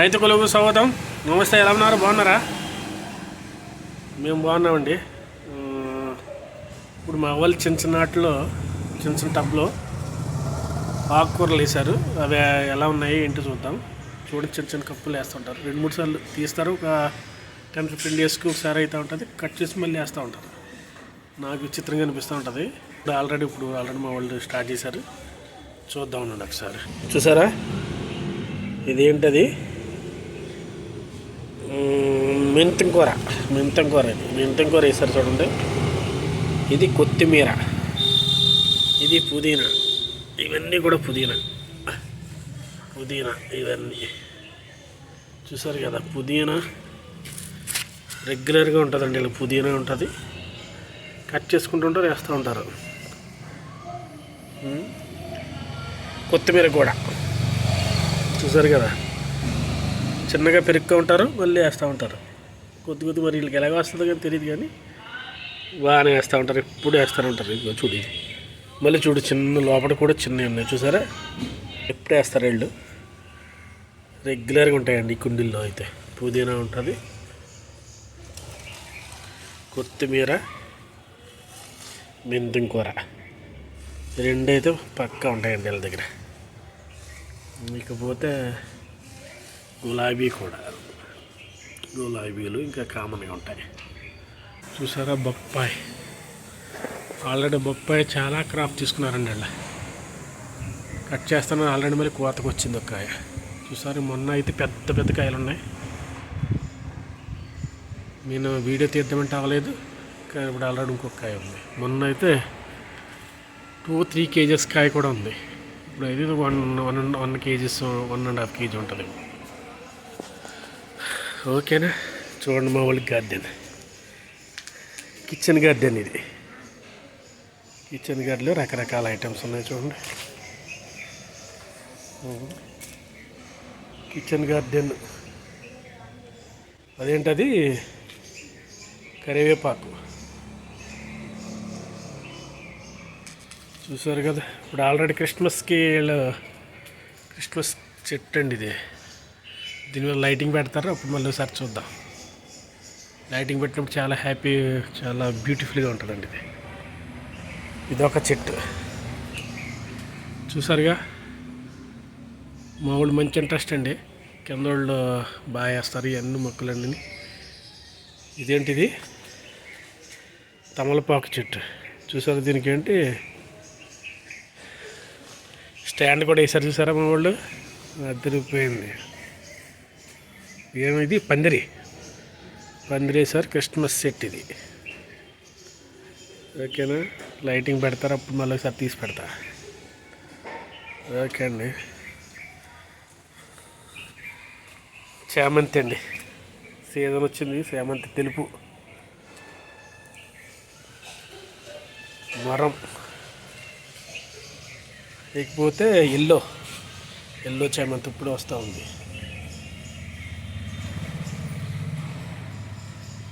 రైతు కొలుగు స్వాగతం. నమస్తే ఎలా ఉన్నారు? బాగున్నారా? మేము బాగున్నామండి. ఇప్పుడు మా వాళ్ళు చిన్న చిన్న వాటిలో చిన్న చిన్న టబ్లో ఆకుకూరలు వేశారు. అవి ఎలా ఉన్నాయి ఏంటో చూద్దాం. చూడండి చిన్న చిన్న కప్పులు వేస్తుంటారు. రెండు మూడు సార్లు తీస్తారు. ఒక టెన్ ఫిఫ్టీన్ డేస్కి ఒకసారి అయితే ఉంటుంది. కట్ చేసి మళ్ళీ వేస్తూ ఉంటారు నాకు విచిత్రంగా అనిపిస్తూ ఉంటుంది. ఇప్పుడు ఆల్రెడీ ఇప్పుడు ఆల్రెడీ మా వాళ్ళు స్టార్ట్ చేశారు. చూద్దాం ఉండండి ఒకసారి. చూసారా? ఇదేంటది? మెంతం కూర మెంతం కూర ఇది. మెంతం కూర వేస్తారు చూడండి. ఇది కొత్తిమీర. ఇది పుదీనా. ఇవన్నీ కూడా పుదీనా. పుదీనా ఇవన్నీ. చూసారు కదా పుదీనా రెగ్యులర్గా ఉంటుందండి ఇలా పుదీనా ఉంటుంది. కట్ చేసుకుంటుంటారు వేస్తూ ఉంటారు. కొత్తిమీర కూడా. చూసారు కదా? చిన్నగా పెరుక్కు ఉంటారు మళ్ళీ వేస్తూ ఉంటారు. కొద్ది కొద్ది మరి వీళ్ళకి ఎలాగ వస్తుందో కానీ తెలియదు కానీ బాగానే వేస్తూ ఉంటారు. ఎప్పుడు వేస్తూనే ఉంటారు. ఇదిగో చూడు ఇది. మళ్ళీ చూడు చిన్న లోపల కూడా చిన్నవి ఉన్నాయి. చూసారా? ఎప్పుడు వేస్తారు వీళ్ళు. రెగ్యులర్గా ఉంటాయండి ఈ కుండీల్లో అయితే. పుదీనా ఉంటుంది. కొత్తిమీర మెంతం కూర. రెండైతే పక్కా ఉంటాయండి వీళ్ళ దగ్గర. ఇకపోతే గులాబీ కూడా. గులాబీలు ఇంకా కామన్గా ఉంటాయి. చూసారా బొప్పాయి? ఆల్రెడీ బొప్పాయి చాలా క్రాప్ తీసుకున్నారండి అలా కట్ చేస్తాను ఆల్రెడీ మరి కోతకు వచ్చింది ఒక కాయ. చూసారు మొన్న అయితే పెద్ద పెద్ద కాయలు ఉన్నాయి. నేను వీడియో తీద్దామంటే అవ్వలేదు. కానీ ఇప్పుడు ఆల్రెడీ ఇంకొక కాయ ఉంది. మొన్న అయితే టూ త్రీ కేజెస్ కాయ కూడా ఉంది. ఇప్పుడు అయితే one one and one KGs one and half KG ఉంటుంది. ఓకేనా? చూడండి మా వాళ్ళకి గార్డెన్. కిచెన్ గార్డెన్ ఇది. కిచెన్ గార్డెన్లో రకరకాల ఐటమ్స్ ఉన్నాయి చూడండి. Kitchen garden. అదేంటది? కరివేపాకు. చూసారు కదా? ఇప్పుడు ఆల్రెడీ క్రిస్మస్కి వీళ్ళు క్రిస్మస్ చెట్టు అండి ఇది. దీని మీద లైటింగ్ పెడతారు? అప్పుడు మళ్ళీ ఒకసారి చూద్దాం. లైటింగ్ పెట్టినప్పుడు చాలా హ్యాపీ చాలా బ్యూటిఫుల్గా ఉంటుందండి ఇది. ఇది ఒక చెట్టు. చూసారుగా? మా వాళ్ళు మంచి ఇంట్రెస్ట్ అండి. కింద వాళ్ళు బాగా వేస్తారు ఇవన్నీ మొక్కలన్నీ ఇదేంటిది? తమలపాకు చెట్టు. చూసారు దీనికి ఏంటి? స్టాండ్ కూడా వేసారు చూసారా మా వాళ్ళు అద్దరిపోయింది ఏమిది? పందిరి. పందిరి సార్ క్రిస్మస్ సెట్ ఇది. ఓకేనా? లైటింగ్ పెడతారు? అప్పుడు మళ్ళీ ఒకసారి తీసి పెడతా. ఓకే అండి. చామంతి అండి. సీజన్ వచ్చింది. చామంతి తెలుపు. మరం. ఇకపోతే ఎల్లో. ఎల్లో చామంతి ఇప్పుడు వస్తూ ఉంది.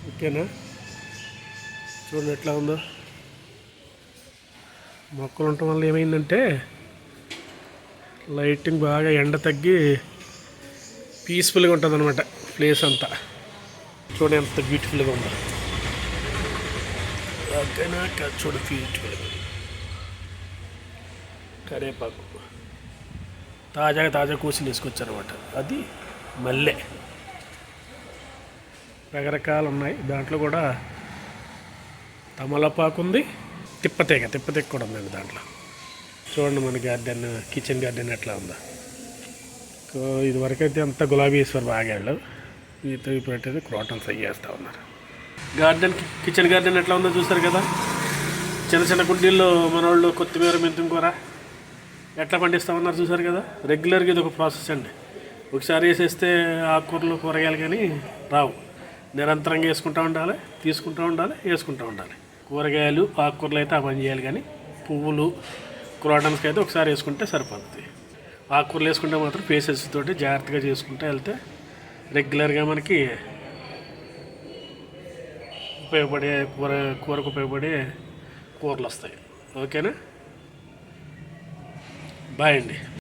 ఓకేనా? చూడండి ఎట్లా ఉందో. మొక్కలు ఉండటం వల్ల ఏమైందంటే లైటింగ్ బాగా ఎండ తగ్గి పీస్ఫుల్గా ఉంటుంది అనమాట ప్లేస్ అంతా. చూడండి ఎంత బ్యూటిఫుల్గా ఉందో. ఓకేనా చూడ చూడు బ్యూటిఫుల్గా కరేపాకు. తాజాగా తాజా కూసి తీసుకొచ్చారనమాట అది మల్లె. రకరకాలు ఉన్నాయి. దాంట్లో కూడా తమలపాకు ఉంది తిప్పతీగ తిప్పతీగ కూడా ఉందండి దాంట్లో. చూడండి మన గార్డెన్ కిచెన్ గార్డెన్ ఎట్లా ఉందా. సో ఇదివరకు అంత గులాబీశ్వర్ బాగాళ్ళు మీతో ఇప్పుడు అయితే క్రోటన్స్ అయ్యేస్తూ ఉన్నారు. గార్డెన్ కిచెన్ గార్డెన్ ఎట్లా ఉందో చూసారు కదా? చిన్న చిన్న కుండీల్లో మన వాళ్ళు కొత్తిమీర మెంతుం కూర ఎట్లా పండిస్తామన్నారు చూసారు కదా? రెగ్యులర్గా ఇది ఒక ప్రాసెస్ అండి. ఒకసారి వేసేస్తే ఆకుకూరలు కూరగాయలు కానీ రావు. నిరంతరంగా వేసుకుంటూ ఉండాలి తీసుకుంటూ ఉండాలి వేసుకుంటూ ఉండాలి. కూరగాయలు ఆకుకూరలు అయితే ఆ పని చేయాలి కానీ పువ్వులు క్రోటన్స్కి అయితే ఒకసారి వేసుకుంటే సరిపోతుంది. ఆకుకూరలు వేసుకుంటే మాత్రం పేసెస్ తోటి జాగ్రత్తగా చేసుకుంటూ వెళ్తే రెగ్యులర్గా మనకి ఉపయోగపడే కూర కూరకు ఉపయోగపడే కూరలు వస్తాయి. ఓకేనా? బాయ్ అండి.